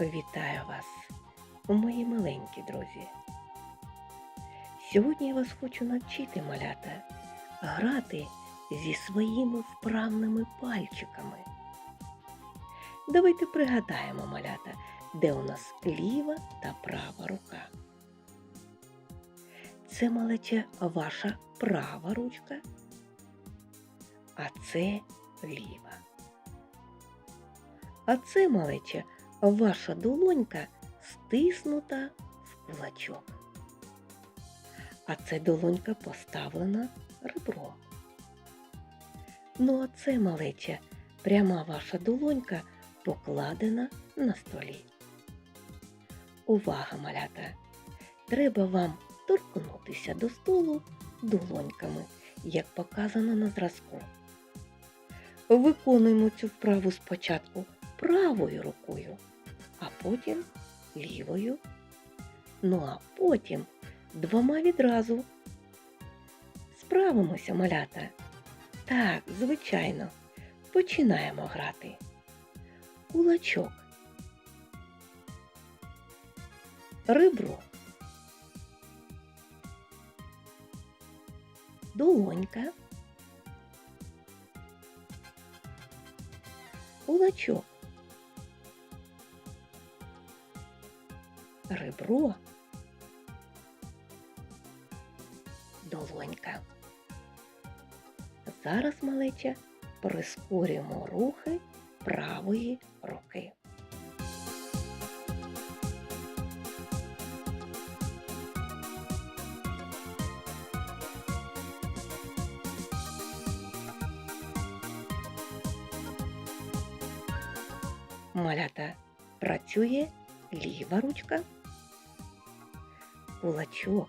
Вітаю вас, мої маленькі друзі. Сьогодні я вас хочу навчити малята грати зі своїми вправними пальчиками. Давайте пригадаємо малята, де у нас ліва та права рука. Це малече ваша права ручка, а це ліва. А це малече ваша долонька стиснута в кулачок. А це долонька поставлена ребро. Ну а це малече пряма ваша долонька покладена на столі. Увага, малята! Треба вам торкнутися до столу долоньками, як показано на зразку. Виконуємо цю вправу спочатку правою рукою, потім лівою. Ну а потім двома відразу. Справимося, малята. Так, звичайно, починаємо грати. Кулачок. Ребро. Долонька. Кулачок. Ребро. Долонька. Зараз, малеча, прискорюємо рухи правої руки. Малята працює ліва ручка, кулачок,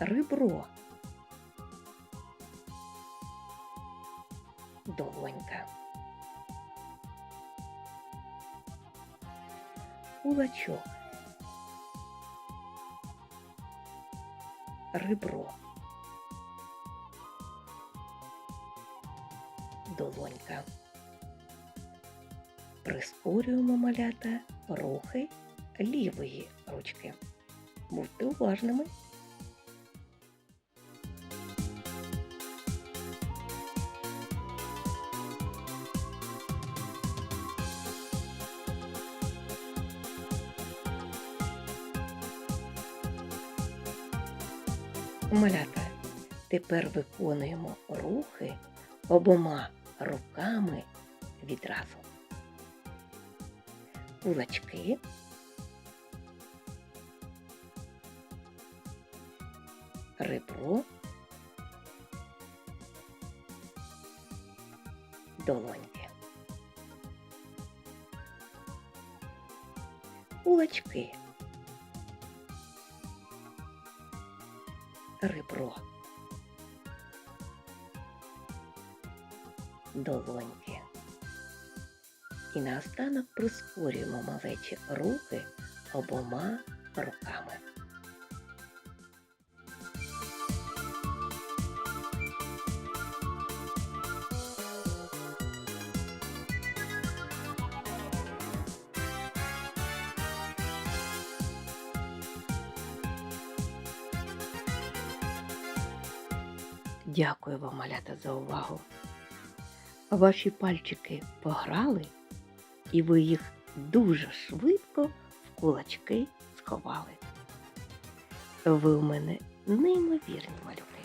ребро, долонька, кулачок, ребро, долонька. Прискорюємо малята. Рухи лівої ручки. Будьте уважними. Малята, тепер виконуємо рухи обома руками відразу. Кулачки. Ребро. Долоньки. Кулачки. Ребро. Долоньки. І наостанок прискорюємо малечі рухи обома руками. Дякую вам, малята, за увагу. Ваші пальчики пограли, і ви їх дуже швидко в кулачки сховали. Ви у мене неймовірні малюки.